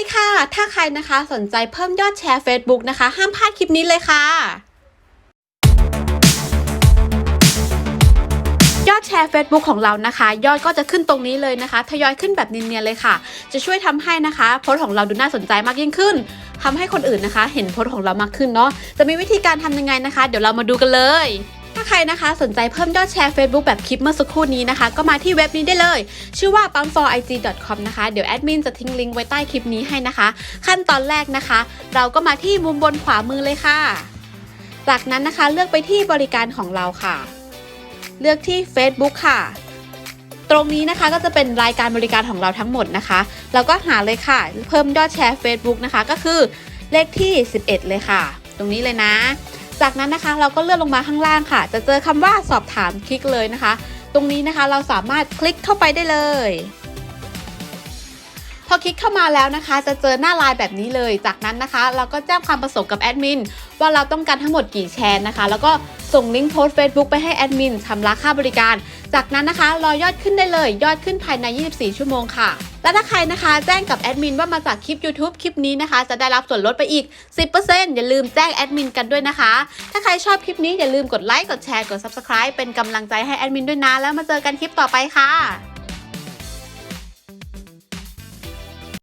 ดีค่ะ ถ้าใครนะคะสนใจเพิ่มยอดแชร์ Facebook นะคะ ห้ามพลาดคลิปนี้เลยค่ะ ยอดแชร์ Facebook ของเรานะคะ ยอดก็จะขึ้นตรงนี้เลยนะคะ ทยอยขึ้นแบบเนียนๆเลยค่ะ จะช่วยทำให้นะคะโพสของเราดูน่าสนใจมากยิ่งขึ้นทำให้คนอื่นนะคะ เห็นโพสของเรามากขึ้นเนาะ จะมีวิธีการทำยังไงนะคะ เดี๋ยวเรามาดูกันเลย ถ้าใครนะคะสนใจเพิ่มยอดแชร์ Facebook แบบคลิปเมื่อสักครู่นี้นะคะ ก็มาที่เว็บนี้ได้เลย ชื่อว่า p u m f o r i g com นะคะ เดี๋ยวแอดมินจะทิ้งลิงก์ไว้ใต้คลิปนี้ให้นะคะ ขั้นตอนแรกนะคะ เราก็มาที่มุมบนขวามือเลยค่ะ จากนั้นนะคะเลือกไปที่บริการของเราค่ะ เลือกที่ Facebook ค่ะ ตรงนี้นะคะก็จะเป็นรายการบริการของเราทั้งหมดนะคะ เราก็หาเลยค่ะ เพิ่มยอดแชร์ Facebook นะคะ ก็คือเลขที่ 11 เลยค่ะ ตรงนี้เลยนะ จากนั้นนะคะเราก็เลื่อนลงมาข้างล่างค่ะ จะเจอคำว่าสอบถามคลิกเลยนะคะ ตรงนี้นะคะเราสามารถคลิกเข้าไปได้เลยพอคลิกเข้ามาแล้วนะคะ จะเจอหน้าไลน์แบบนี้เลย จากนั้นนะคะ เราก็แจ้งความประสงค์กับแอดมินว่าเราต้องการทั้งหมดกี่แชร์นะคะ แล้วก็ส่งลิงก์โพสต์ Facebook ไปให้แอดมินชำระค่าบริการ จากนั้นนะคะ รอยอดขึ้นได้เลย ยอดขึ้นภายใน 24 ชั่วโมงค่ะ และถ้าใครนะคะแจ้งกับแอดมินว่ามาจากคลิป YouTube คลิปนี้นะคะ จะได้รับส่วนลดไปอีก 10%อย่าลืมแจ้งแอดมินกันด้วยนะคะ ถ้าใครชอบคลิปนี้อย่าลืมกดไลค์กดแชร์กด Subscribe เป็นกำลังใจให้แอดมินด้วยนะแล้วมาเจอกันคลิปต่อไปค่ะ